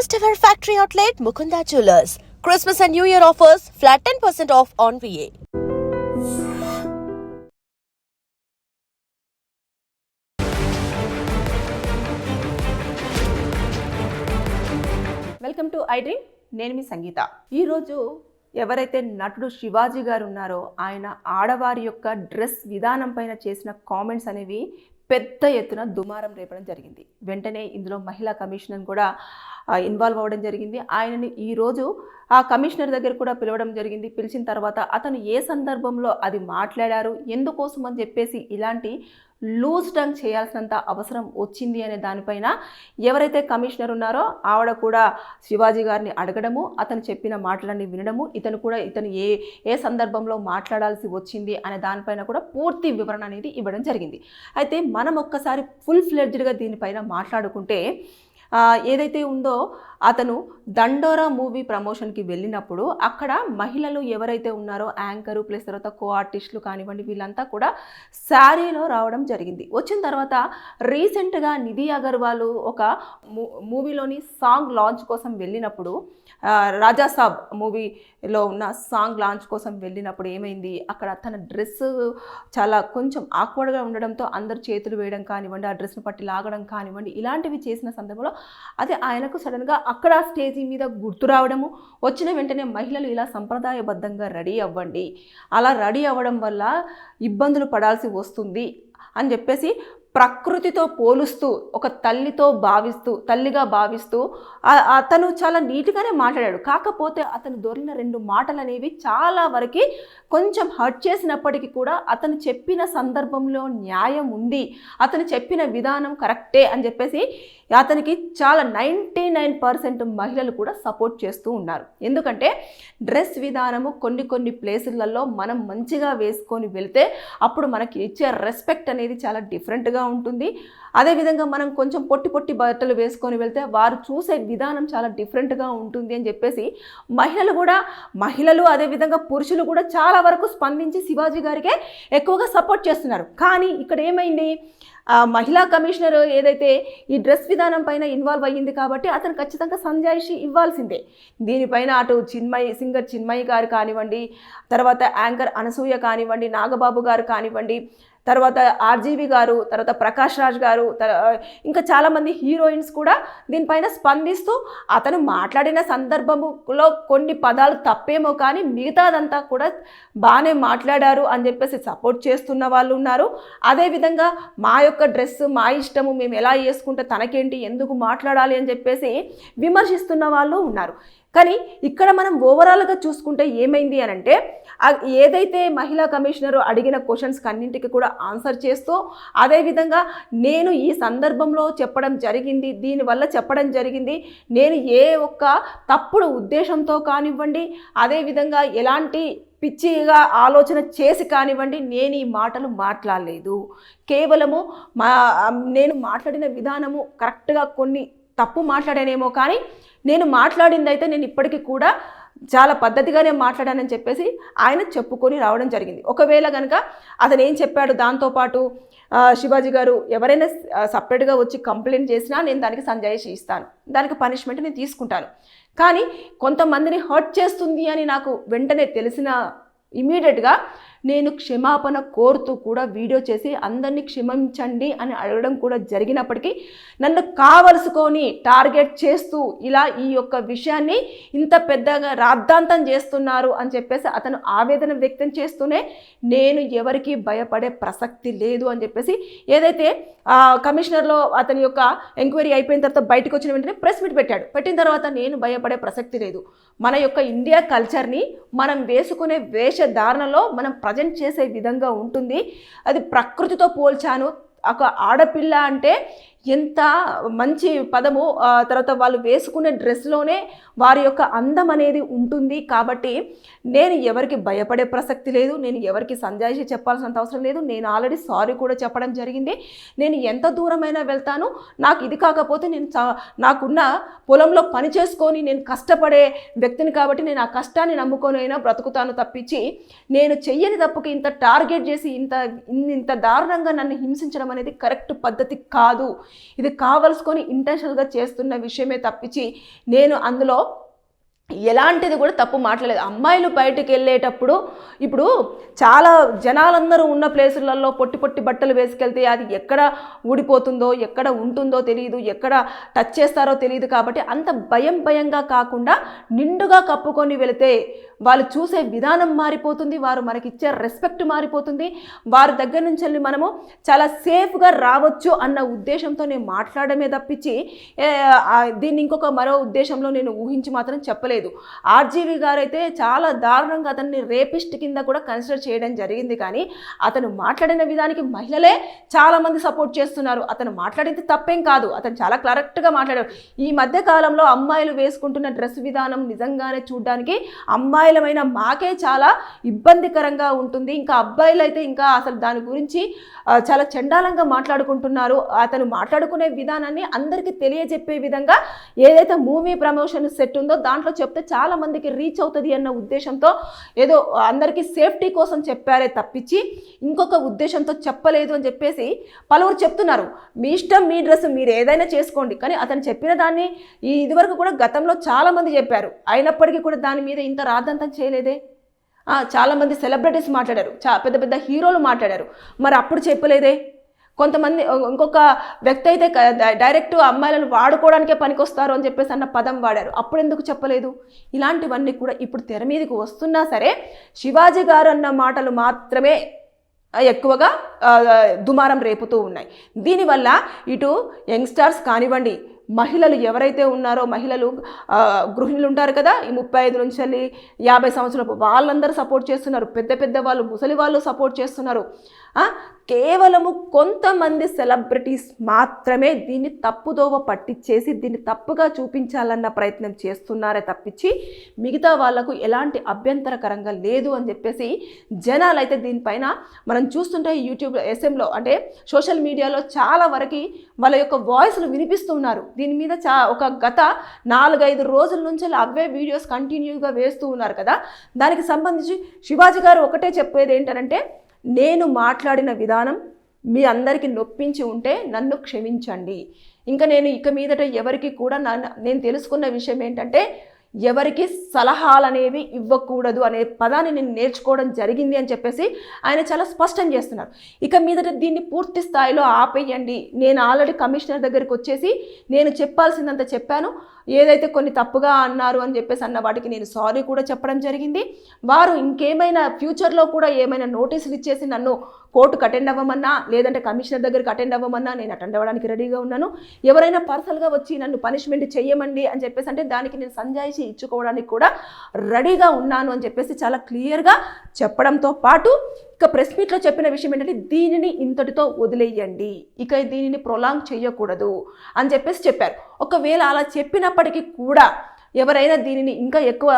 First ever factory outlet Mukunda jewellers Christmas and new year offers flat ten percent off on VA welcome to I dream నేను మీ సంగీత. ఈరోజు ఎవరైతే నటుడు శివాజీ గారు ఉన్నారో ఆయన ఆడవారి యొక్క డ్రెస్ విధానం పైన చేసిన కామెంట్స్ అనేవి పెద్ద ఎత్తున దుమారం రేపడం జరిగింది. వెంటనే ఇందులో మహిళా కమిషనర్ కూడా ఇన్వాల్వ్ అవ్వడం జరిగింది. ఆయనని ఈరోజు ఆ కమిషనర్ దగ్గర కూడా పిలవడం జరిగింది. పిలిచిన తర్వాత అతను ఏ సందర్భంలో అది మాట్లాడారు ఎందుకోసం అని చెప్పేసి ఇలాంటి లూజ్ టంగ్ చేయాల్సినంత అవసరం వచ్చింది అనే దానిపైన ఎవరైతే కమిషనర్ ఉన్నారో ఆవిడ కూడా శివాజీ గారిని అడగడము అతను చెప్పిన మాటలన్నీ వినడము ఇతను కూడా ఇతను ఏ ఏ సందర్భంలో మాట్లాడాల్సి వచ్చింది అనే దానిపైన కూడా పూర్తి వివరణ అనేది ఇవ్వడం జరిగింది. అయితే మనం ఒక్కసారి ఫుల్ ఫ్లెడ్జ్డ్గా దీనిపైన మాట్లాడుకుంటే ఏదైతే ఉందో అతను దండోరా మూవీ ప్రమోషన్కి వెళ్ళినప్పుడు అక్కడ మహిళలు ఎవరైతే ఉన్నారో యాంకరు ప్లస్ తర్వాత కో ఆర్టిస్టులు కానివ్వండి వీళ్ళంతా కూడా శారీలో రావడం జరిగింది. వచ్చిన తర్వాత రీసెంట్గా నిధి అగర్వాల్ ఒక మూ- మూవీలోని సాంగ్ లాంచ్ కోసం వెళ్ళినప్పుడు రాజాసాబ్ రాజా సాబ్ మూవీలో ఉన్న సాంగ్ లాంచ్ కోసం వెళ్ళినప్పుడు ఏమైంది? అక్కడ తన డ్రెస్ చాలా కొంచెం ఆక్వర్డ్గా ఉండడంతో అందరు చేతులు వేయడం కానివ్వండి ఆ డ్రెస్ను పట్టి లాగడం కానివ్వండి ఇలాంటివి చేసిన సందర్భంలో అది ఆయనకు సడన్గా అక్కడ స్టేజీ మీద గుర్తు రావడము వచ్చిన వెంటనే మహిళలు ఇలా సంప్రదాయబద్ధంగా రెడీ అవ్వండి. అలా రెడీ అవ్వడం వల్ల ఇబ్బందులు పడాల్సి వస్తుంది అని చెప్పేసి ప్రకృతితో పోలుస్తూ ఒక తల్లితో భావిస్తూ తల్లిగా భావిస్తూ అతను చాలా నీట్గానే మాట్లాడాడు. కాకపోతే అతను దొరిన రెండు మాటలు అనేవి చాలా వరకు కొంచెం హర్ట్ చేసినప్పటికీ కూడా అతను చెప్పిన సందర్భంలో న్యాయం ఉంది అతను చెప్పిన విధానం కరెక్టే అని చెప్పేసి అతనికి చాలా నైంటీ నైన్ పర్సెంట్ మహిళలు కూడా సపోర్ట్ చేస్తూ ఉన్నారు. ఎందుకంటే డ్రెస్ విధానము కొన్ని కొన్ని ప్లేసులలో మనం మంచిగా వేసుకొని వెళ్తే అప్పుడు మనకి ఇచ్చే రెస్పెక్ట్ అనేది చాలా డిఫరెంట్గా ఉంటుంది. అదేవిధంగా మనం కొంచెం పొట్టి పొట్టి బట్టలు వేసుకొని వెళ్తే వారు చూసే విధానం చాలా డిఫరెంట్గా ఉంటుంది అని చెప్పేసి మహిళలు కూడా మహిళలు అదేవిధంగా పురుషులు కూడా చాలా వరకు స్పందించి శివాజీ గారికే ఎక్కువగా సపోర్ట్ చేస్తున్నారు. కానీ ఇక్కడ ఏమైంది? మహిళా కమిషనర్ ఏదైతే ఈ డ్రెస్ విధానం పైన ఇన్వాల్వ్ అయ్యింది కాబట్టి అతను ఖచ్చితంగా సంజాయిషి ఇవ్వాల్సిందే. దీనిపైన అటు చిన్మయి సింగర్ చిన్మయి గారు కానివ్వండి తర్వాత యాంకర్ అనసూయ కానివ్వండి నాగబాబు గారు కానివ్వండి తర్వాత ఆర్జీవి గారు తర్వాత ప్రకాష్ రాజ్ గారు ఇంకా చాలామంది హీరోయిన్స్ కూడా దీనిపైన స్పందిస్తూ అతను మాట్లాడిన సందర్భములో కొన్ని పదాలు తప్పేమో కానీ మిగతాదంతా కూడా బాగానే మాట్లాడారు అని చెప్పేసి సపోర్ట్ చేస్తున్న వాళ్ళు ఉన్నారు. అదేవిధంగా మా యొక్క డ్రెస్ మా ఇష్టము మేము ఎలా వేసుకుంటే తనకేంటి ఎందుకు మాట్లాడాలి అని చెప్పేసి విమర్శిస్తున్న వాళ్ళు ఉన్నారు. కానీ ఇక్కడ మనం ఓవరాల్గా చూసుకుంటే ఏమైంది అని అంటే ఏదైతే మహిళా కమిషనర్ అడిగిన క్వశ్చన్స్కి అన్నింటికి కూడా ఆన్సర్ చేస్తూ అదేవిధంగా నేను ఈ సందర్భంలో చెప్పడం జరిగింది దీనివల్ల చెప్పడం జరిగింది నేను ఏ ఒక్క తప్పుడు ఉద్దేశంతో కానివ్వండి అదేవిధంగా ఎలాంటి పిచ్చిగా ఆలోచన చేసి కానివ్వండి నేను ఈ మాటలు మాట్లాడలేదు. కేవలము మా నేను మాట్లాడిన విధానము కరెక్ట్గా కొన్ని తప్పు మాట్లాడానేమో కానీ నేను మాట్లాడింది అయితే నేను ఇప్పటికీ కూడా చాలా పద్ధతిగానే మాట్లాడానని చెప్పేసి ఆయన చెప్పుకొని రావడం జరిగింది. ఒకవేళ కనుక అతను ఏం చెప్పాడు దాంతోపాటు శివాజీ గారు ఎవరైనా సపరేట్గా వచ్చి కంప్లైంట్ చేసినా నేను దానికి సంజాయిషి ఇస్తాను. దానికి పనిష్మెంట్ నేను తీసుకుంటాను. కానీ కొంతమందిని హర్ట్ చేస్తుంది అని నాకు వెంటనే తెలిసిన ఇమీడియట్గా నేను క్షమాపణ కోరుతూ కూడా వీడియో చేసి అందరినీ క్షమించండి అని అడగడం కూడా జరిగినప్పటికీ నన్ను కావలసుకొని టార్గెట్ చేస్తూ ఇలా ఈ యొక్క విషయాన్ని ఇంత పెద్దగా రాద్ధాంతం చేస్తున్నారు అని చెప్పేసి అతను ఆవేదన వ్యక్తం చేస్తూనే నేను ఎవరికి భయపడే ప్రసక్తి లేదు అని చెప్పేసి ఏదైతే కమిషనర్లో అతని యొక్క ఎంక్వైరీ అయిపోయిన తర్వాత బయటకు వచ్చిన వెంటనే ప్రెస్ మీట్ పెట్టాడు. పెట్టిన తర్వాత నేను భయపడే ప్రసక్తి లేదు. మన యొక్క ఇండియా కల్చర్ని మనం వేసుకునే వేషధారణలో మనం ప్రజెంట్ చేసే విధంగా ఉంటుంది. అది ప్రకృతితో పోల్చాను. ఒక ఆడపిల్ల అంటే ఎంత మంచి పదము తర్వాత వాళ్ళు వేసుకునే డ్రెస్లోనే వారి యొక్క అందం అనేది ఉంటుంది. కాబట్టి నేను ఎవరికి భయపడే ప్రసక్తి లేదు నేను ఎవరికి సంజాయిషి చెప్పాల్సినంత అవసరం లేదు. నేను ఆల్రెడీ సారీ కూడా చెప్పడం జరిగింది. నేను ఎంత దూరమైనా వెళ్తాను. నాకు ఇది కాకపోతే నేను నాకున్న పొలంలో పని చేసుకొని నేను కష్టపడే వ్యక్తిని కాబట్టి నేను ఆ కష్టాన్ని నమ్ముకొని అయినా బ్రతుకుతాను తప్పించి నేను చెయ్యని తప్పుకి ఇంత టార్గెట్ చేసి ఇంత ఇంత దారుణంగా నన్ను హింసించడం అనేది కరెక్ట్ పద్ధతి కాదు. ఇది కావలసుకొని ఇంటెన్షనల్గా చేస్తున్న విషయమే తప్పించి నేను అందులో ఎలాంటిది కూడా తప్పు మాట్లాడలేదు. అమ్మాయిలు బయటకు వెళ్ళేటప్పుడు ఇప్పుడు చాలా జనాలందరూ ఉన్న ప్లేసులలో పొట్టి పొట్టి బట్టలు వేసుకెళ్తే అది ఎక్కడ ఊడిపోతుందో ఎక్కడ ఉంటుందో తెలియదు ఎక్కడ టచ్ చేస్తారో తెలియదు కాబట్టి అంత భయం భయంగా కాకుండా నిండుగా కప్పుకొని వెళితే వాళ్ళు చూసే విధానం మారిపోతుంది వారు మనకిచ్చే రెస్పెక్ట్ మారిపోతుంది. వారి దగ్గర నుంచి వెళ్ళి మనము చాలా సేఫ్గా రావచ్చు అన్న ఉద్దేశంతో నేను మాట్లాడమే తప్పించి దీన్ని ఇంకొక మరో ఉద్దేశంలో నేను ఊహించి మాత్రం చెప్పలేదు. ఆర్జీవి గారు అయితే చాలా దారుణంగా అతన్ని రేపిస్ట్ కింద కూడా కన్సిడర్ చేయడం జరిగింది. కానీ అతను మాట్లాడిన విధానికి మహిళలే చాలామంది సపోర్ట్ చేస్తున్నారు. అతను మాట్లాడింది తప్పేం కాదు. అతను చాలా కరెక్ట్గా మాట్లాడారు ఈ మధ్య కాలంలో అమ్మాయిలు వేసుకుంటున్న డ్రెస్ విధానం నిజంగానే చూడడానికి అమ్మాయిలమైన మాకే చాలా ఇబ్బందికరంగా ఉంటుంది. ఇంకా అబ్బాయిలు అయితే ఇంకా అసలు దాని గురించి చాలా చండాలంగా మాట్లాడుకుంటున్నారు. అతను మాట్లాడుకునే విధానాన్ని అందరికీ తెలియజెప్పే విధంగా ఏదైతే మూవీ ప్రమోషన్ సెట్ ఉందో దాంట్లో చెప్తే చాలా మందికి రీచ్ అవుతుంది అన్న ఉద్దేశంతో ఏదో అందరికీ సేఫ్టీ కోసం చెప్పారే తప్పించి ఇంకొక ఉద్దేశంతో చెప్పలేదు అని చెప్పేసి పలువురు చెప్తున్నారు. మీ ఇష్టం మీ డ్రెస్ మీరు ఏదైనా చేసుకోండి. కానీ అతను చెప్పిన దాన్ని ఈ ఇదివరకు కూడా గతంలో చాలామంది చెప్పారు. అయినప్పటికీ కూడా దాని మీద ఇంత రాద్దంతం చేయలేదే. చాలామంది సెలబ్రిటీస్ మాట్లాడారు. చా పెద్ద పెద్ద హీరోలు మాట్లాడారు. మరి అప్పుడు చెప్పలేదే? కొంతమంది ఇంకొక వ్యక్తి అయితే డైరెక్ట్ అమ్మాయిలను వాడుకోవడానికే పనికొస్తారు అని చెప్పేసి అన్న పదం వాడారు. అప్పుడు ఎందుకు చెప్పలేదు? ఇలాంటివన్నీ కూడా ఇప్పుడు తెర మీదకి వస్తున్నా సరే శివాజీ గారు అన్న మాటలు మాత్రమే ఎక్కువగా దుమారం రేపుతూ ఉన్నాయి. దీనివల్ల ఇటు యంగ్స్టర్స్ కానివ్వండి మహిళలు ఎవరైతే ఉన్నారో మహిళలు గృహిణులు ఉంటారు కదా ఈ ముప్పై ఐదు నుంచి వెళ్ళి యాభై సంవత్సరాలు వాళ్ళందరూ సపోర్ట్ చేస్తున్నారు. పెద్ద పెద్ద వాళ్ళు ముసలి వాళ్ళు సపోర్ట్ చేస్తున్నారు. కేవలము కొంతమంది సెలబ్రిటీస్ మాత్రమే దీన్ని తప్పుదోవ పట్టించేసి దీన్ని తప్పుగా చూపించాలన్న ప్రయత్నం చేస్తున్నారే తప్పించి మిగతా వాళ్ళకు ఎలాంటి అభ్యంతరకరంగా లేదు అని చెప్పేసి జనాలు అయితే దీనిపైన మనం చూస్తుంటే యూట్యూబ్ ఎస్ఎంలో అంటే సోషల్ మీడియాలో చాలా వరకు వాళ్ళ యొక్క వాయిస్లు వినిపిస్తున్నారు దీని మీద చా ఒక గత నాలుగైదు రోజుల నుంచి అవే వీడియోస్ కంటిన్యూగా వేస్తూ ఉన్నారు కదా. దానికి సంబంధించి శివాజీ గారు ఒకటే చెప్పేది ఏంటంటే నేను మాట్లాడిన విధానం మీ అందరికీ నొప్పించి ఉంటే నన్ను క్షమించండి. ఇంకా నేను ఇక మీదట ఎవరికి కూడా నన్ను నేను తెలుసుకున్న విషయం ఏంటంటే ఎవరికి సలహాలు అనేవి ఇవ్వకూడదు అనే పదాన్ని నేను నేర్చుకోవడం జరిగింది అని చెప్పేసి ఆయన చాలా స్పష్టం చేస్తున్నారు. ఇక మీదట దీన్ని పూర్తి స్థాయిలో ఆపేయండి. నేను ఆల్రెడీ కమిషనర్ దగ్గరికి వచ్చేసి నేను చెప్పాల్సిందంత చెప్పాను. ఏదైతే కొన్ని తప్పుగా అన్నారు అని చెప్పేసి అన్న వాటికి నేను సారీ కూడా చెప్పడం జరిగింది. వారు ఇంకేమైనా ఫ్యూచర్లో కూడా ఏమైనా నోటీసులు ఇచ్చేసి నన్ను కోర్టుకు అటెండ్ అవ్వమన్నా లేదంటే కమిషనర్ దగ్గరికి అటెండ్ అవ్వమన్నా నేను అటెండ్ అవ్వడానికి రెడీగా ఉన్నాను. ఎవరైనా పర్సనల్గా వచ్చి నన్ను పనిష్మెంట్ చేయమండి అని చెప్పేసి అంటే దానికి నేను సంజాయిషి ఇచ్చుకోవడానికి కూడా రెడీగా ఉన్నాను అని చెప్పేసి చాలా క్లియర్గా చెప్పడంతో పాటు ఇక ప్రెస్ మీట్లో చెప్పిన విషయం ఏంటంటే దీనిని ఇంతటితో వదిలేయండి. ఇక దీనిని ప్రొలాంగ్ చేయకూడదు అని చెప్పేసి చెప్పారు. ఒకవేళ అలా చెప్పినప్పటికీ కూడా ఎవరైనా దీనిని ఇంకా ఎక్కువ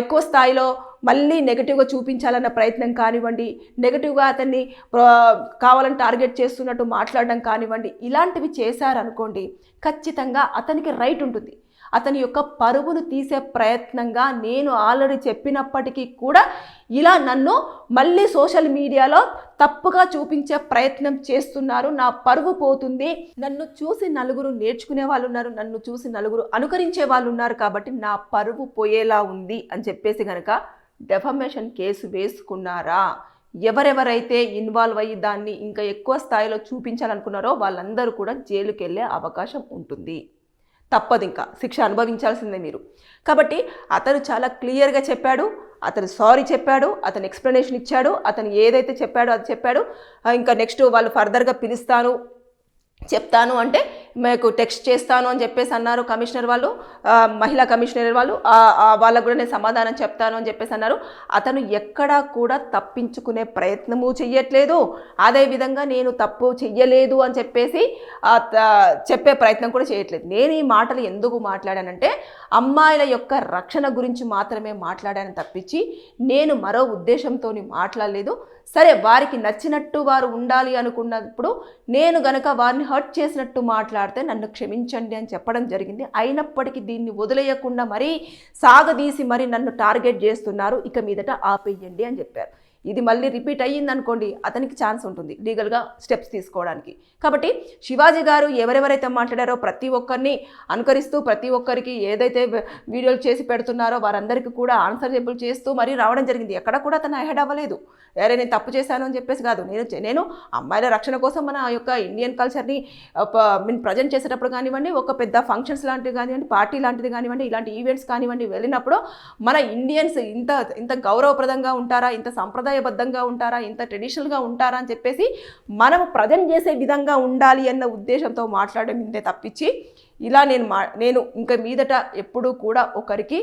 ఎక్కువ స్థాయిలో మళ్ళీ నెగటివ్గా చూపించాలన్న ప్రయత్నం కానివ్వండి నెగటివ్గా అతన్ని కావాలని టార్గెట్ చేస్తున్నట్టు మాట్లాడడం కానివ్వండి ఇలాంటివి చేశారనుకోండి ఖచ్చితంగా అతనికి రైట్ ఉంటుంది. అతని యొక్క పరువును తీసే ప్రయత్నంగా నేను ఆల్రెడీ చెప్పినప్పటికీ కూడా ఇలా నన్ను మళ్ళీ సోషల్ మీడియాలో తప్పుగా చూపించే ప్రయత్నం చేస్తున్నారు. నా పరువు పోతుంది. నన్ను చూసి నలుగురు నేర్చుకునే వాళ్ళు ఉన్నారు. నన్ను చూసి నలుగురు అనుకరించే వాళ్ళు ఉన్నారు కాబట్టి నా పరువు పోయేలా ఉంది అని చెప్పేసి కనుక డెఫమేషన్ కేసు వేసుకున్నారా? ఎవరెవరైతే ఇన్వాల్వ్ అయ్యి దాన్ని ఇంకా ఎక్కువ స్థాయిలో చూపించాలనుకున్నారో వాళ్ళందరూ కూడా జైలుకి వెళ్ళే అవకాశం ఉంటుంది. తప్పదు ఇంకా శిక్ష అనుభవించాల్సిందే మీరు. కాబట్టి అతను చాలా క్లియర్గా చెప్పాడు అతను సారీ చెప్పాడు అతను ఎక్స్ప్లెనేషన్ ఇచ్చాడు అతను ఏదైతే చెప్పాడో అది చెప్పాడు. ఇంకా నెక్స్ట్ వాళ్ళు ఫర్దర్గా పిలుస్తాను చెప్తాను అంటే మీకు టెక్స్ట్ చేస్తాను అని చెప్పేసి అన్నారు కమిషనర్ వాళ్ళు మహిళా కమిషనర్ వాళ్ళు. వాళ్ళకు కూడా నేను సమాధానం చెప్తాను అని చెప్పేసి అన్నారు. అతను ఎక్కడా కూడా తప్పించుకునే ప్రయత్నము చెయ్యట్లేదు. అదేవిధంగా నేను తప్పు చెయ్యలేదు అని చెప్పేసి చెప్పే ప్రయత్నం కూడా చేయట్లేదు. నేను ఈ మాటలు ఎందుకు మాట్లాడానంటే అమ్మాయిల యొక్క రక్షణ గురించి మాత్రమే మాట్లాడాను తప్పించి నేను మరో ఉద్దేశంతో మాట్లాడలేదు. సరే వారికి నచ్చినట్టు వారు ఉండాలి అనుకున్నప్పుడు నేను గనక వారిని హర్ట్ చేసినట్టు మాట్లాడితే నన్ను క్షమించండి అని చెప్పడం జరిగింది. అయినప్పటికీ దీన్ని వదిలేయకుండా మరీ సాగదీసి మరి నన్ను టార్గెట్ చేస్తున్నారు. ఇక మీదట ఆపేయండి అని చెప్పారు. ఇది మళ్ళీ రిపీట్ అయ్యింది అనుకోండి అతనికి ఛాన్స్ ఉంటుంది లీగల్గా స్టెప్స్ తీసుకోవడానికి. కాబట్టి శివాజీ గారు ఎవరెవరైతే మాట్లాడారో ప్రతి ఒక్కరిని అనుకరిస్తూ ప్రతి ఒక్కరికి ఏదైతే వీడియోలు చేసి పెడుతున్నారో వారందరికీ కూడా ఆన్సర్జబుల్ చేస్తూ మరీ రావడం జరిగింది. ఎక్కడ కూడా అతను అహెడ్ అవ్వలేదు. వేరే నేను తప్పు చేశాను అని చెప్పేసి కాదు. నేను నేను అమ్మాయిల రక్షణ కోసం మన యొక్క ఇండియన్ కల్చర్ని మీన్ ప్రజెంట్ చేసేటప్పుడు కానివ్వండి ఒక పెద్ద ఫంక్షన్స్ లాంటివి కానివ్వండి పార్టీ లాంటిది కానివ్వండి ఇలాంటి ఈవెంట్స్ కానివ్వండి వెళ్ళినప్పుడు మన ఇండియన్స్ ఇంత ఇంత గౌరవప్రదంగా ఉంటారా? ఇంత సంప్రదాయబద్ధంగా ఉంటారా? ఇంత ట్రెడిషనల్గా ఉంటారా? అని చెప్పేసి మనం ప్రజెంట్ చేసే విధంగా ఉండాలి అన్న ఉద్దేశంతో మాట్లాడడం ఇంతే తప్పించి ఇలా నేను మా నేను ఇంకా మీదట ఎప్పుడూ కూడా ఒకరికి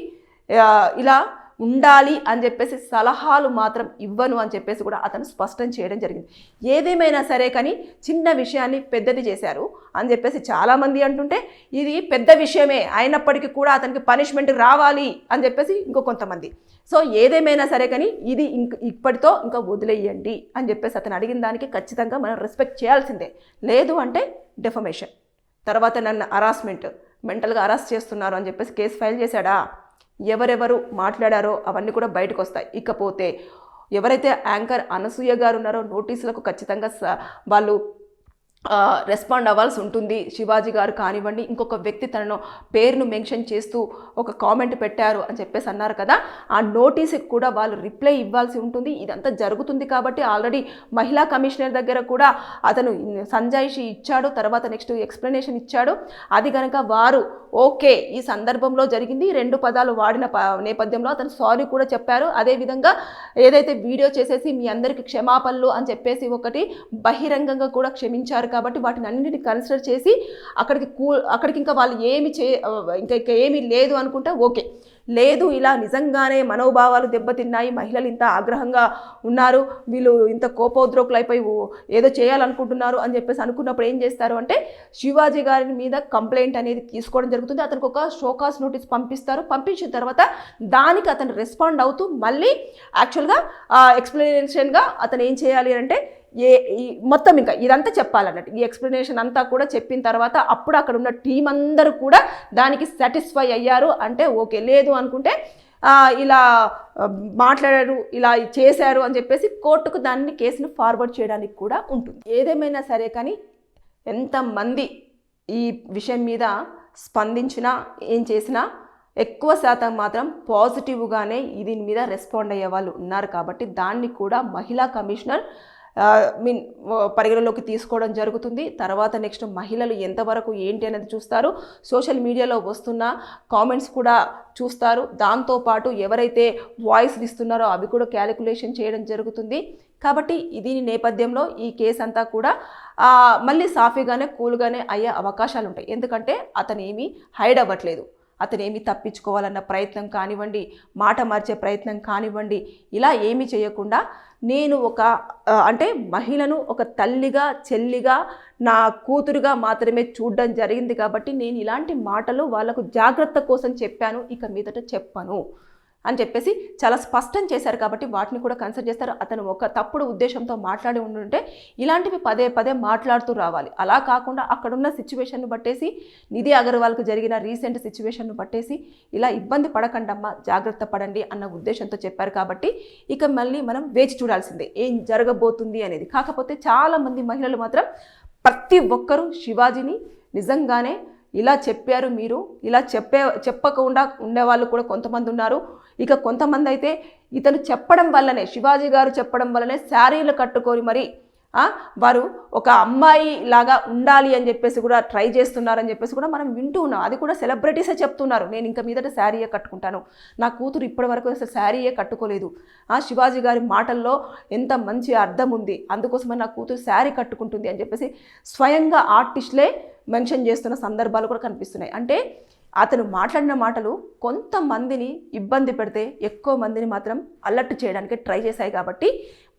ఇలా ఉండాలి అని చెప్పేసి సలహాలు మాత్రం ఇవ్వను అని చెప్పేసి కూడా అతను స్పష్టం చేయడం జరిగింది. ఏదేమైనా సరే కానీ చిన్న విషయాన్ని పెద్దది చేశారు అని చెప్పేసి చాలామంది అంటుంటే ఇది పెద్ద విషయమే అయినప్పటికీ కూడా అతనికి పనిష్మెంట్ రావాలి అని చెప్పేసి ఇంకో కొంతమంది. సో ఏదేమైనా సరే కానీ ఇది ఇంక ఇప్పటితో ఇంకా వదిలేయండి అని చెప్పేసి అతను అడిగిన దానికి ఖచ్చితంగా మనం రెస్పెక్ట్ చేయాల్సిందే. లేదు అంటే డెఫమేషన్. తర్వాత నన్ను హరాస్మెంట్ మెంటల్గా అరెస్ట్ చేస్తున్నారు అని చెప్పేసి కేసు ఫైల్ చేశాడా? ఎవరెవరు మాట్లాడారో అవన్నీ కూడా బయటకు వస్తాయి. ఇకపోతే ఎవరైతే యాంకర్ అనసూయ గారు ఉన్నారో నోటీసులకు ఖచ్చితంగా స- వాళ్ళు రెస్పాండ్ అవ్వాల్సి ఉంటుంది. శివాజీ గారు కానివ్వండి ఇంకొక వ్యక్తి తనను పేరును మెన్షన్ చేస్తూ ఒక కామెంట్ పెట్టారు అని చెప్పేసి అన్నారు కదా ఆ నోటీస్కి కూడా వాళ్ళు రిప్లై ఇవ్వాల్సి ఉంటుంది. ఇదంతా జరుగుతుంది కాబట్టి ఆల్రెడీ మహిళా కమిషనర్ దగ్గర కూడా అతను సంజాయిషి ఇచ్చాడు తర్వాత నెక్స్ట్ ఎక్స్ప్లెనేషన్ ఇచ్చాడు. అది కనుక వారు ఓకే ఈ సందర్భంలో జరిగింది. రెండు పదాలు వాడిన ప- నేపథ్యంలో అతను సారీ కూడా చెప్పారు. అదేవిధంగా ఏదైతే వీడియో చేసేసి మీ అందరికీ క్షమాపణలు అని చెప్పేసి ఒకటి బహిరంగంగా కూడా క్షమించారు కాబట్టి వాటిని అన్నింటిని కన్సిడర్ చేసి అక్కడికి కూ అక్కడికి ఇంకా వాళ్ళు ఏమి చే ఇంకా ఇంకా ఏమీ లేదు అనుకుంటే ఓకే. లేదు ఇలా నిజంగానే మనోభావాలు దెబ్బతిన్నాయి మహిళలు ఇంత ఆగ్రహంగా ఉన్నారు వీళ్ళు ఇంత కోపోద్రోకులు అయిపోయి ఏదో చేయాలనుకుంటున్నారు అని చెప్పేసి అనుకున్నప్పుడు ఏం చేస్తారు అంటే శివాజీ గారి మీద కంప్లైంట్ అనేది తీసుకోవడం జరుగుతుంది. అతనికి ఒక షోకాస్ నోటీస్ పంపిస్తారు. పంపించిన తర్వాత దానికి అతను రెస్పాండ్ అవుతూ మళ్ళీ యాక్చువల్గా ఎక్స్ప్లెనేషన్గా అతను ఏం చేయాలి అంటే ఏ ఈ మొత్తం ఇంకా ఇదంతా చెప్పాలన్నట్టు. ఈ ఎక్స్ప్లెనేషన్ అంతా కూడా చెప్పిన తర్వాత అప్పుడు అక్కడ ఉన్న టీం అందరూ కూడా దానికి సాటిస్ఫై అయ్యారు. అంటే ఓకే లేదు అనుకుంటే ఇలా మాట్లాడారు ఇలా చేశారు అని చెప్పేసి కోర్టుకు దాన్ని కేసును ఫార్వర్డ్ చేయడానికి కూడా ఉంటుంది. ఏదేమైనా సరే కానీ ఎంతమంది ఈ విషయం మీద స్పందించినా ఏం చేసినా ఎక్కువ శాతం మాత్రం పాజిటివ్గానే దీని మీద రెస్పాండ్ అయ్యే వాళ్ళు ఉన్నారు కాబట్టి దాన్ని కూడా మహిళా కమిషనర్ మీన్ పరిగణలోకి తీసుకోవడం జరుగుతుంది. తర్వాత నెక్స్ట్ మహిళలు ఎంతవరకు ఏంటి అనేది చూస్తారు. సోషల్ మీడియాలో వస్తున్న కామెంట్స్ కూడా చూస్తారు. దాంతోపాటు ఎవరైతే వాయిస్ ఇస్తున్నారో అవి కూడా క్యాలిక్యులేషన్ చేయడం జరుగుతుంది. కాబట్టి దీని నేపథ్యంలో ఈ కేసు అంతా కూడా మళ్ళీ సాఫీగానే కూల్గానే అయ్యే అవకాశాలు ఉంటాయి. ఎందుకంటే అతను ఏమీ హైడ్ అవ్వట్లేదు. అతను ఏమి తప్పించుకోవాలన్న ప్రయత్నం కానివ్వండి మాట మార్చే ప్రయత్నం కానివ్వండి ఇలా ఏమి చేయకుండా నేను ఒక అంటే మహిళను ఒక తల్లిగా చెల్లిగా నా కూతురుగా మాత్రమే చూడడం జరిగింది కాబట్టి నేను ఇలాంటి మాటలు వాళ్ళకు జాగ్రత్త కోసం చెప్పాను ఇక మీదట చెప్పను. అని చెప్పేసి చాలా స్పష్టం చేశారు కాబట్టి వాటిని కూడా కన్సిడర్ చేస్తారు. అతను ఒక తప్పుడు ఉద్దేశంతో మాట్లాడి ఉంటుంటే ఇలాంటివి పదే పదే మాట్లాడుతూ రావాలి. అలా కాకుండా అక్కడున్న సిచ్యువేషన్ను బట్టేసి నిధి అగర్వాల్కు జరిగిన రీసెంట్ సిచ్యువేషన్ను బట్టేసి ఇలా ఇబ్బంది పడకండమ్మా జాగ్రత్త పడండి అన్న ఉద్దేశంతో చెప్పారు కాబట్టి ఇక మళ్ళీ మనం వేచి చూడాల్సిందే. ఏం జరగబోతుంది అనేది. కాకపోతే చాలామంది మహిళలు మాత్రం ప్రతి ఒక్కరూ శివాజీని నిజంగానే ఇలా చెప్పారు మీరు ఇలా చెప్పే చెప్పకుండా ఉండేవాళ్ళు కూడా కొంతమంది ఉన్నారు. ఇక కొంతమంది అయితే ఇతను చెప్పడం వల్లనే శివాజీ గారు చెప్పడం వల్లనే శారీలు కట్టుకొని మరి వారు ఒక అమ్మాయి లాగా ఉండాలి అని చెప్పేసి కూడా ట్రై చేస్తున్నారని చెప్పేసి కూడా మనం వింటూ ఉన్నాం. అది కూడా సెలబ్రిటీసే చెప్తున్నారు. నేను ఇంకా మీదట శారీయే కట్టుకుంటాను. నా కూతురు ఇప్పటి వరకు అసలు శారీయే కట్టుకోలేదు. ఆ శివాజీ గారి మాటల్లో ఎంత మంచి అర్థం ఉంది. అందుకోసమే నా కూతురు శారీ కట్టుకుంటుంది అని చెప్పేసి స్వయంగా ఆర్టిస్ట్లే మెన్షన్ చేస్తున్న సందర్భాలు కూడా కనిపిస్తున్నాయి. అంటే అతను మాట్లాడిన మాటలు కొంతమందిని ఇబ్బంది పెడితే ఎక్కువ మందిని మాత్రం అలర్ట్ చేయడానికి ట్రై చేశాయి కాబట్టి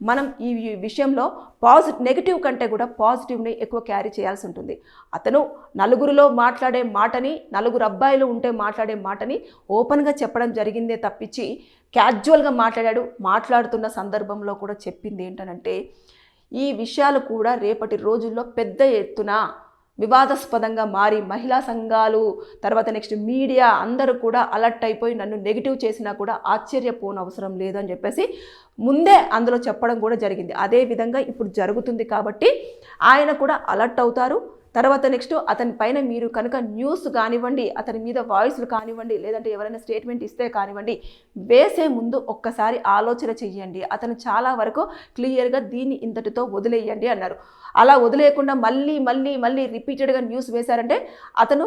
మనం ఈ విషయంలో పాజిటివ్ నెగిటివ్ కంటే కూడా పాజిటివ్ని ఎక్కువ క్యారీ చేయాల్సి ఉంటుంది. అతను నలుగురిలో మాట్లాడే మాటని నలుగురు అబ్బాయిలు ఉంటే మాట్లాడే మాటని ఓపెన్గా చెప్పడం జరిగిందే తప్పించి క్యాజువల్గా మాట్లాడాడు మాట్లాడుతున్న సందర్భంలో కూడా చెప్పింది ఏంటనంటే ఈ విషయాలు కూడా రేపటి రోజుల్లో పెద్ద ఎత్తున వివాదాస్పదంగా మారి మహిళా సంఘాలు తర్వాత నెక్స్ట్ మీడియా అందరూ కూడా అలర్ట్ అయిపోయి నన్ను నెగిటివ్ చేసినా కూడా ఆశ్చర్యపోన అవసరం లేదని చెప్పేసి ముందే అందులో చెప్పడం కూడా జరిగింది. అదే విధంగా ఇప్పుడు జరుగుతుంది కాబట్టి ఆయన కూడా అలర్ట్ అవుతారు. తర్వాత నెక్స్ట్ అతని పైన మీరు కనుక న్యూస్ కానివ్వండి అతని మీద వాయిస్లు కానివ్వండి లేదంటే ఎవరైనా స్టేట్మెంట్ ఇస్తే కానివ్వండి వేసే ముందు ఒక్కసారి ఆలోచన చెయ్యండి. అతను చాలా వరకు క్లియర్గా దీన్ని ఇంతటితో వదిలేయండి అన్నారు. అలా వదిలేయకుండా మళ్ళీ మళ్ళీ మళ్ళీ రిపీటెడ్గా న్యూస్ వేశారంటే అతను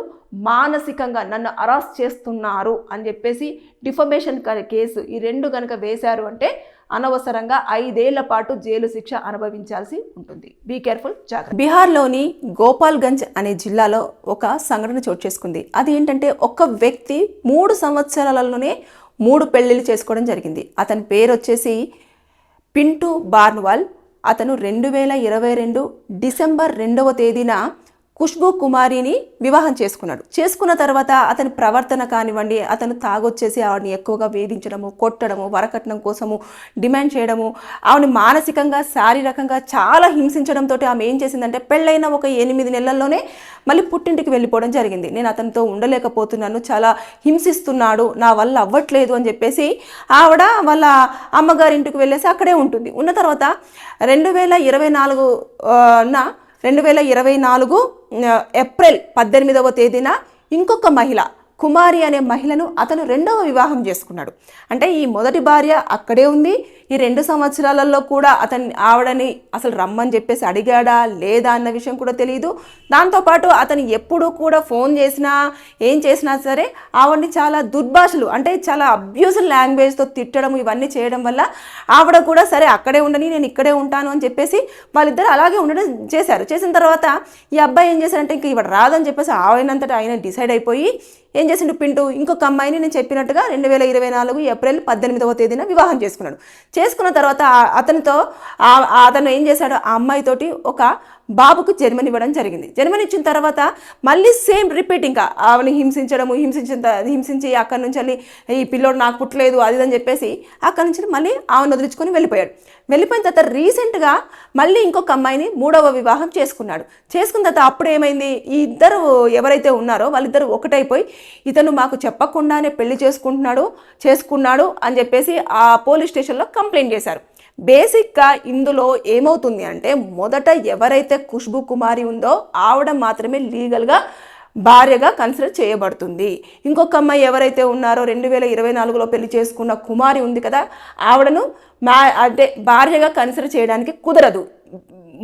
మానసికంగా నన్ను అరెస్ట్ చేస్తున్నారు అని చెప్పేసి డిఫమేషన్ కేసు ఈ రెండు కనుక వేశారు అంటే అనవసరంగా ఐదేళ్ళ పాటు జైలు శిక్ష అనుభవించాల్సి ఉంటుంది. బీ కేర్ఫుల్ జాగ్రత్త. బీహార్లోని గోపాల్గంజ్ అనే జిల్లాలో ఒక సంఘటన చోటు చేసుకుంది. అది ఏంటంటే ఒక వ్యక్తి మూడు సంవత్సరాలలోనే మూడు పెళ్ళిళ్ళు చేసుకోవడం జరిగింది. అతని పేరు వచ్చేసి పింటూ బార్న్వాల్. అతను రెండు వేల ఇరవై రెండు డిసెంబర్ రెండవ తేదీన ఖుష్బూ కుమారిని వివాహం చేసుకున్నాడు. చేసుకున్న తర్వాత అతని ప్రవర్తన కానివ్వండి అతను తాగొచ్చేసి ఆవిడని ఎక్కువగా వేధించడము కొట్టడము వరకట్నం కోసము డిమాండ్ చేయడము ఆవిడని మానసికంగా శారీరకంగా చాలా హింసించడంతో ఆమె ఏం చేసిందంటే పెళ్ళైన ఒక ఎనిమిది నెలల్లోనే మళ్ళీ పుట్టింటికి వెళ్ళిపోవడం జరిగింది. నేను అతనితో ఉండలేకపోతున్నాను చాలా హింసిస్తున్నాడు నా వల్ల అవ్వట్లేదు అని చెప్పేసి ఆవిడ వాళ్ళ అమ్మగారింటికి వెళ్ళేసి అక్కడే ఉంటుంది. ఉన్న తర్వాత రెండు వేల ఇరవై నాలుగు నా రెండు వేల ఇరవై నాలుగు ఏప్రిల్ పద్దెనిమిదవ తేదీన ఇంకొక మహిళ కుమారి అనే మహిళను అతను రెండవ వివాహం చేసుకున్నాడు. అంటే ఈ మొదటి భార్య అక్కడే ఉంది ఈ రెండు సంవత్సరాలలో కూడా అతని ఆవిడని అసలు రమ్మని చెప్పేసి అడిగాడా లేదా అన్న విషయం కూడా తెలియదు దాంతోపాటు అతను ఎప్పుడు కూడా ఫోన్ చేసినా ఏం చేసినా సరే ఆవిడని చాలా దుర్భాషలు అంటే చాలా అబ్యూజివ్ లాంగ్వేజ్తో తిట్టడం ఇవన్నీ చేయడం వల్ల ఆవిడ కూడా సరే అక్కడే ఉండని నేను ఇక్కడే ఉంటాను అని చెప్పేసి వాళ్ళిద్దరు అలాగే ఉండడం చేశారు. చేసిన తర్వాత ఈ అబ్బాయి ఏం చేశారంటే ఇంక ఇవిడ రాదని చెప్పేసి ఆవిడనంతటా ఆయన డిసైడ్ అయిపోయి ఏం చేసిండు పింటూ ఇంకొక అమ్మాయిని నేను చెప్పినట్టుగా రెండు వేల ఇరవై నాలుగు ఏప్రిల్ పద్దెనిమిదవ తేదీన వివాహం చేసుకున్నాడు. చేసుకున్న తర్వాత అతనితో అతను ఏం చేశాడు? ఆ అమ్మాయితోటి ఒక బాబుకు జన్మనివ్వడం జరిగింది. జన్మనిచ్చిన తర్వాత మళ్ళీ సేమ్ రిపీట్ ఇంకా ఆవిని హింసించడము హింసించిన త- హింసించి అక్కడి నుంచి వెళ్ళి ఈ పిల్లోడు నాకు పుట్టలేదు అది అని చెప్పేసి అక్కడి నుంచి మళ్ళీ ఆమెను వదిలించుకొని వెళ్ళిపోయాడు. వెళ్ళిపోయిన తర్వాత రీసెంట్గా మళ్ళీ ఇంకొక అమ్మాయిని మూడవ వివాహం చేసుకున్నాడు. చేసుకున్న తర్వాత అప్పుడు ఏమైంది? ఈ ఇద్దరు ఎవరైతే ఉన్నారో వాళ్ళిద్దరు ఒకటైపోయి ఇతను మాకు చెప్పకుండానే పెళ్ళి చేసుకుంటున్నాడు చేసుకున్నాడు అని చెప్పేసి ఆ పోలీస్ స్టేషన్లో కంప్లైంట్ చేశారు. బేసిక్గా ఇందులో ఏమవుతుంది అంటే మొదట ఎవరైతే ఖుష్బు కుమారి ఉందో ఆవిడ మాత్రమే లీగల్గా భార్యగా కన్సిడర్ చేయబడుతుంది. ఇంకొక అమ్మాయి ఎవరైతే ఉన్నారో రెండు వేల ఇరవై నాలుగులో పెళ్ళి చేసుకున్న కుమారి ఉంది కదా ఆవిడను మా అంటే భార్యగా కన్సిడర్ చేయడానికి కుదరదు.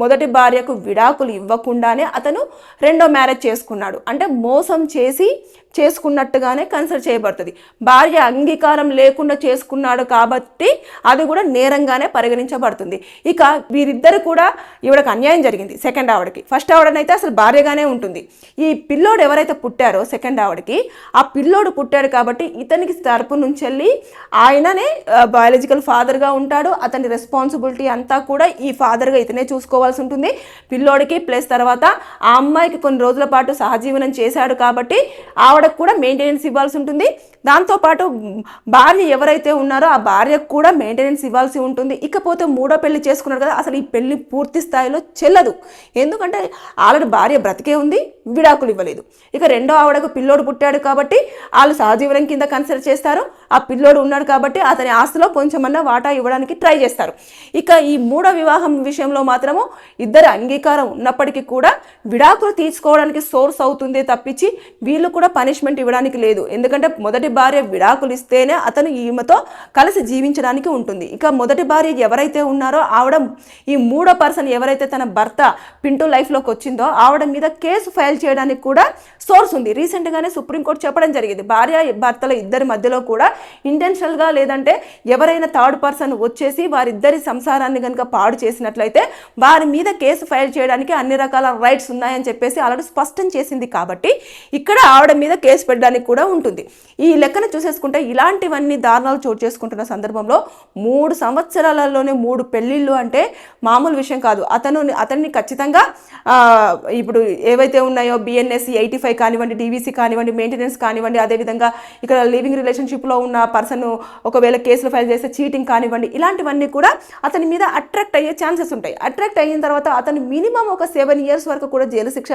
మొదటి భార్యకు విడాకులు ఇవ్వకుండానే అతను రెండో మ్యారేజ్ చేసుకున్నాడు. అంటే మోసం చేసి చేసుకున్నట్టుగానే కన్సిడర్ చేయబడుతుంది. భార్య అంగీకారం లేకుండా చేసుకున్నాడు కాబట్టి అది కూడా నేరంగానే పరిగణించబడుతుంది. ఇక వీరిద్దరు కూడా ఈవిడకు అన్యాయం జరిగింది సెకండ్ ఆవిడకి. ఫస్ట్ ఆవిడనైతే అసలు భార్యగానే ఉంటుంది. ఈ పిల్లోడు ఎవరైతే పుట్టారో సెకండ్ ఆవిడకి ఆ పిల్లోడు పుట్టాడు కాబట్టి ఇతనికి తరపు నుంచి వెళ్ళి ఆయననే బయాలజికల్ ఫాదర్గా ఉంటాడు. అతని రెస్పాన్సిబిలిటీ అంతా కూడా ఈ ఫాదర్గా ఇతనే చూసుకోవాల్సి ఉంటుంది. పిల్లోడికి ప్లస్ తర్వాత ఆ అమ్మాయికి కొన్ని రోజుల పాటు సహజీవనం చేశాడు కాబట్టి ఆవిడకు కూడా మెయింటెనెన్స్ ఇవ్వాల్సి ఉంటుంది. దాంతోపాటు భార్య ఎవరైతే ఉన్నారో ఆ భార్యకు కూడా మెయింటెనెన్స్ ఇవ్వాల్సి ఉంటుంది. ఇకపోతే మూడో పెళ్ళి చేసుకున్నాడు కదా అసలు ఈ పెళ్ళి పూర్తి స్థాయిలో చెల్లదు. ఎందుకంటే ఆల్రెడీ భార్య బ్రతికే ఉంది విడాకులు ఇవ్వలేదు. ఇక రెండో ఆవిడకు పిల్లోడు పుట్టాడు కాబట్టి వాళ్ళు సహజీవనం కింద కన్సిడర్ చేస్తారు. ఆ పిల్లోడు ఉన్నాడు కాబట్టి అతని ఆస్తిలో కొంచెమన్నా వాటా ఇవ్వడానికి ట్రై చేస్తారు. ఇక ఈ మూడో వివాహం విషయంలో మాత్రము ఇద్దరు అంగీకారం ఉన్నప్పటికీ కూడా విడాకులు తీసుకోవడానికి సోర్స్ అవుతుందే తప్పించి వీళ్ళు కూడా పనిష్మెంట్ ఇవ్వడానికి లేదు. ఎందుకంటే మొదటి భార్య విడాకులు ఇస్తేనే అతను ఈమెతో కలిసి జీవించడానికి ఉంటుంది. ఇక మొదటి భార్య ఎవరైతే ఉన్నారో ఆవిడ ఈ మూడో పర్సన్ ఎవరైతే తన భర్త పింటూ లైఫ్లోకి వచ్చిందో ఆవిడ మీద కేసు ఫైల్ చేయడానికి కూడా సోర్స్ ఉంది. రీసెంట్గానే సుప్రీంకోర్టు చెప్పడం జరిగింది. భార్య భర్తల ఇద్దరి మధ్యలో కూడా ఇంటెన్షనల్గా లేదంటే ఎవరైనా థర్డ్ పర్సన్ వచ్చేసి వారిద్దరి సంసారాన్ని కనుక పాడు చేసినట్లయితే వారి మీద కేసు ఫైల్ చేయడానికి అన్ని రకాల రైట్స్ ఉన్నాయని చెప్పేసి ఆల్రెడీ స్పష్టం చేసింది కాబట్టి ఇక్కడ ఆవిడ మీద కేసు పెట్టడానికి కూడా ఉంటుంది. ఈ లెక్కన చూసేసుకుంటే ఇలాంటివన్నీ దారుణాలు చోటు చేసుకుంటున్న సందర్భంలో మూడు సంవత్సరాలలోనే మూడు పెళ్ళిళ్ళు అంటే మామూలు విషయం కాదు. అతను అతన్ని ఖచ్చితంగా ఇప్పుడు ఏవైతే ఉన్నాయో బిఎన్ఎస్ ఎయిటీ ఫైవ్ కానివ్వండి డీవీసీ కానివ్వండి మెయింటెనెన్స్ కానివ్వండి అదేవిధంగా ఇక్కడ లివింగ్ రిలేషన్షిప్లో ఉన్న పర్సన్ ఒకవేళ కేసులు ఫైల్ చేస్తే చీటింగ్ కానివ్వండి ఇలాంటివన్నీ కూడా అతని మీద అట్రాక్ట్ అయ్యే ఛాన్సెస్ ఉంటాయి. అట్రాక్ట్ అయిన అయిన తర్వాత అతను మినిమం ఒక సెవెన్ ఇయర్స్ వరకు కూడా జైలు శిక్ష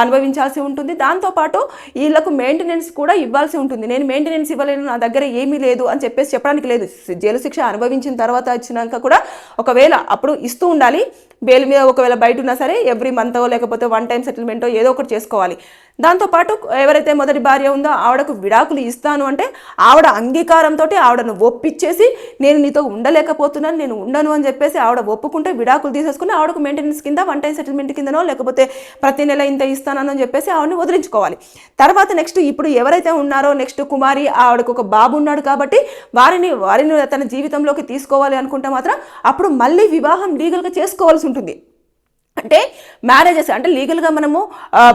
అనుభవించాల్సి ఉంటుంది. దాంతోపాటు వీళ్ళకు మెయింటెనెన్స్ కూడా ఇవ్వాల్సి ఉంటుంది. నేను మెయింటెనెన్స్ ఇవ్వలేను నా దగ్గర ఏమీ లేదు అని చెప్పేసి చెప్పడానికి లేదు. జైలు శిక్ష అనుభవించిన తర్వాత వచ్చినాక కూడా ఒకవేళ అప్పుడు ఇస్తూ ఉండాలి. బెయిల్ మీద ఒకవేళ బయట ఉన్నా సరే ఎవ్రీ మంతో లేకపోతే వన్ టైం సెటిల్మెంటో ఏదో ఒకటి చేసుకోవాలి. దాంతోపాటు ఎవరైతే మొదటి భార్య ఉందో ఆవిడకు విడాకులు ఇస్తాను అంటే ఆవిడ అంగీకారంతో ఆవిడను ఒప్పించేసి నేను నీతో ఉండలేకపోతున్నాను నేను ఉండను అని చెప్పేసి ఆవిడ ఒప్పుకుంటే విడాకులు తీసేసుకుని ఆవిడకు మెయింటెనెన్స్ కింద వన్ టైం సెటిల్మెంట్ కిందనో లేకపోతే ప్రతి నెల ఇంత ఇస్తానని చెప్పేసి ఆవిడని వదిలించుకోవాలి. తర్వాత నెక్స్ట్ ఇప్పుడు ఎవరైతే ఉన్నారో నెక్స్ట్ కుమారి ఆవిడకు ఒక బాబు ఉన్నాడు కాబట్టి వారిని వారిని తన జీవితంలోకి తీసుకోవాలి అనుకుంటే మాత్రం అప్పుడు మళ్ళీ వివాహం లీగల్గా చేసుకోవాల్సి ఉంటుంది. అంటే మ్యారేజెస్ అంటే లీగల్గా మనము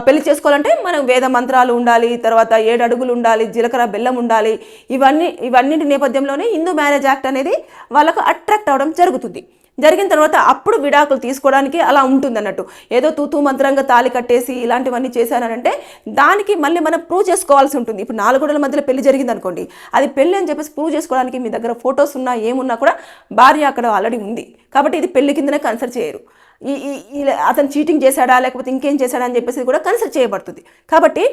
పెళ్ళి చేసుకోవాలంటే మనం వేద మంత్రాలు ఉండాలి తర్వాత ఏడు అడుగులు ఉండాలి జీలకర్ర బెల్లం ఉండాలి. ఇవన్నీ ఇవన్నింటి నేపథ్యంలోనే హిందూ మ్యారేజ్ యాక్ట్ అనేది వాళ్ళకు అట్రాక్ట్ అవ్వడం జరుగుతుంది. జరిగిన తర్వాత అప్పుడు విడాకులు తీసుకోవడానికి అలా ఉంటుంది అన్నట్టు. ఏదో తూతూ మంత్రంగా తాళి కట్టేసి ఇలాంటివన్నీ చేశానంటే దానికి మళ్ళీ మనం ప్రూవ్ చేసుకోవాల్సి ఉంటుంది. ఇప్పుడు నాలుగోడల మధ్యలో పెళ్ళి జరిగింది అనుకోండి అది పెళ్ళి అని చెప్పేసి ప్రూవ్ చేసుకోవడానికి మీ దగ్గర ఫొటోస్ ఉన్నా ఏమున్నా కూడా భార్య అక్కడ ఆల్రెడీ ఉంది. కాబట్టి ఇది పెళ్ళి కిందనే కన్సిడర్ చేయరు. ఈ అతను చీటింగ్ చేశాడా లేకపోతే ఇంకేం చేశాడా అని చెప్పేసి కూడా కన్సిడర్ చేయబడుతుంది. కాబట్టి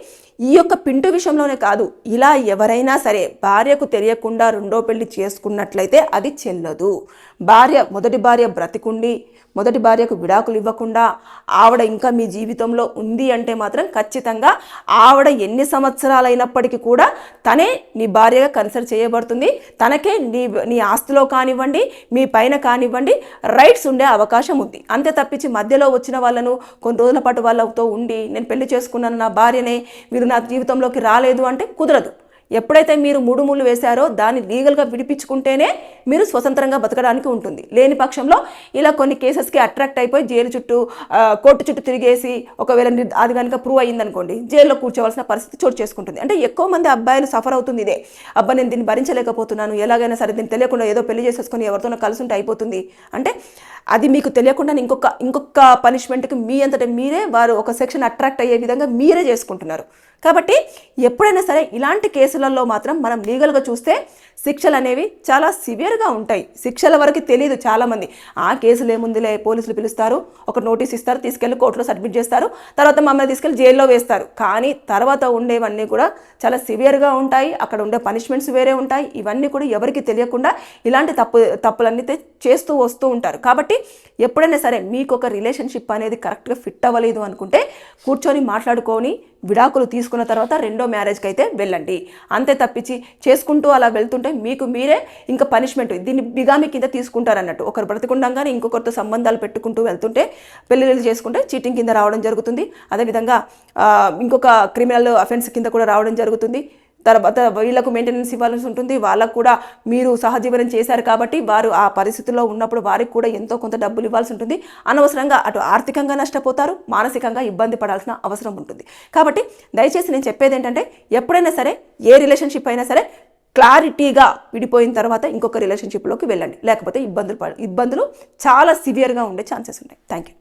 ఈ యొక్క పింటు విషయంలోనే కాదు ఇలా ఎవరైనా సరే భార్యకు తెలియకుండా రెండో పెళ్ళి చేసుకున్నట్లయితే అది చెల్లదు. భార్య మొదటి భార్య బ్రతికుండి మొదటి భార్యకు విడాకులు ఇవ్వకుండా ఆవిడ ఇంకా మీ జీవితంలో ఉంది అంటే మాత్రం ఖచ్చితంగా ఆవిడ ఎన్ని సంవత్సరాలైనప్పటికీ కూడా తనే నీ భార్యగా కన్సిడర్ చేయబడుతుంది. తనకే నీ నీ ఆస్తిలో కానివ్వండి మీ పైన కానివ్వండి రైట్స్ ఉండే అవకాశం ఉంది. అంతే తప్పించి మధ్యలో వచ్చిన వాళ్ళను కొన్ని రోజుల పాటు వాళ్ళతో ఉండి నేను పెళ్ళి చేసుకున్నాను నా భార్యనే మీరు నా జీవితంలోకి రాలేదు అంటే కుదరదు. ఎప్పుడైతే మీరు మూడు ముళ్ళు వేశారో దాన్ని లీగల్గా విడిపించుకుంటేనే మీరు స్వతంత్రంగా బతకడానికి ఉంటుంది. లేని పక్షంలో ఇలా కొన్ని కేసెస్కి అట్రాక్ట్ అయిపోయి జైలు చుట్టూ కోర్టు చుట్టూ తిరిగేసి ఒకవేళ అది కనుక ప్రూవ్ అయ్యిందనుకోండి జైల్లో కూర్చోవలసిన పరిస్థితి చోటు చేసుకుంటుంది. అంటే ఎక్కువ మంది అబ్బాయిలు సఫర్ అవుతుంది ఇదే. అబ్బా నేను దీన్ని భరించలేకపోతున్నాను ఎలాగైనా సరే దీన్ని తెలియకుండా ఏదో పెళ్ళి చేసేసుకొని ఎవరితోనో కలిసి ఉంటే అయిపోతుంది. అంటే అది మీకు తెలియకుండా ఇంకొక ఇంకొక పనిష్మెంట్కి మీ అంతటా మీరే వారు ఒక సెక్షన్ అట్రాక్ట్ అయ్యే విధంగా మీరే చేసుకుంటున్నారు. కాబట్టి ఎప్పుడైనా సరే ఇలాంటి కేసులలో మాత్రం మనం లీగల్గా చూస్తే శిక్షలు అనేవి చాలా సివియర్గా ఉంటాయి. శిక్షల వరకు తెలియదు చాలామంది. ఆ కేసులు ఏముందిలే పోలీసులు పిలుస్తారు ఒక నోటీస్ ఇస్తారు తీసుకెళ్ళి కోర్టులో సబ్మిట్ చేస్తారు తర్వాత మమ్మల్ని తీసుకెళ్ళి జైల్లో వేస్తారు. కానీ తర్వాత ఉండేవన్నీ కూడా చాలా సివియర్గా ఉంటాయి. అక్కడ ఉండే పనిష్మెంట్స్ వేరే ఉంటాయి. ఇవన్నీ కూడా ఎవరికి తెలియకుండా ఇలాంటి తప్పు తప్పులన్నీ చేస్తూ వస్తూ ఉంటారు. కాబట్టి ఎప్పుడైనా సరే మీకు ఒక రిలేషన్షిప్ అనేది కరెక్ట్గా ఫిట్ అవ్వలేదు అనుకుంటే కూర్చొని మాట్లాడుకొని విడాకులు తీసుకున్న తర్వాత రెండో మ్యారేజ్కి అయితే వెళ్ళండి. అంతే తప్పించి చేసుకుంటూ అలా వెళ్తుంటే మీకు మీరే ఇంకా పనిష్మెంట్ దీన్ని బిగామి కింద తీసుకుంటారన్నట్టు. ఒకరు బ్రతకుండగానే ఇంకొకరితో సంబంధాలు పెట్టుకుంటూ వెళ్తుంటే పెళ్ళిళ్ళు చేసుకుంటే చీటింగ్ కింద రావడం జరుగుతుంది. అదేవిధంగా ఇంకొక క్రిమినల్ అఫెన్స్ కింద కూడా రావడం జరుగుతుంది. తర్వాత వీళ్ళకు మెయింటెనెన్స్ ఇవ్వాల్సి ఉంటుంది. వాళ్ళకు కూడా మీరు సహజీవనం చేశారు కాబట్టి వారు ఆ పరిస్థితుల్లో ఉన్నప్పుడు వారికి కూడా ఎంతో కొంత డబ్బులు ఇవ్వాల్సి ఉంటుంది. అనవసరంగా అటు ఆర్థికంగా నష్టపోతారు. మానసికంగా ఇబ్బంది పడాల్సిన అవసరం ఉంటుంది. కాబట్టి దయచేసి నేను చెప్పేది ఏంటంటే ఎప్పుడైనా సరే ఏ రిలేషన్షిప్ అయినా సరే క్లారిటీగా విడిపోయిన తర్వాత ఇంకొక రిలేషన్షిప్లోకి వెళ్ళండి. లేకపోతే ఇబ్బందులు ఇబ్బందులు చాలా సివియర్గా ఉండే ఛాన్సెస్ ఉంటాయి. Thank you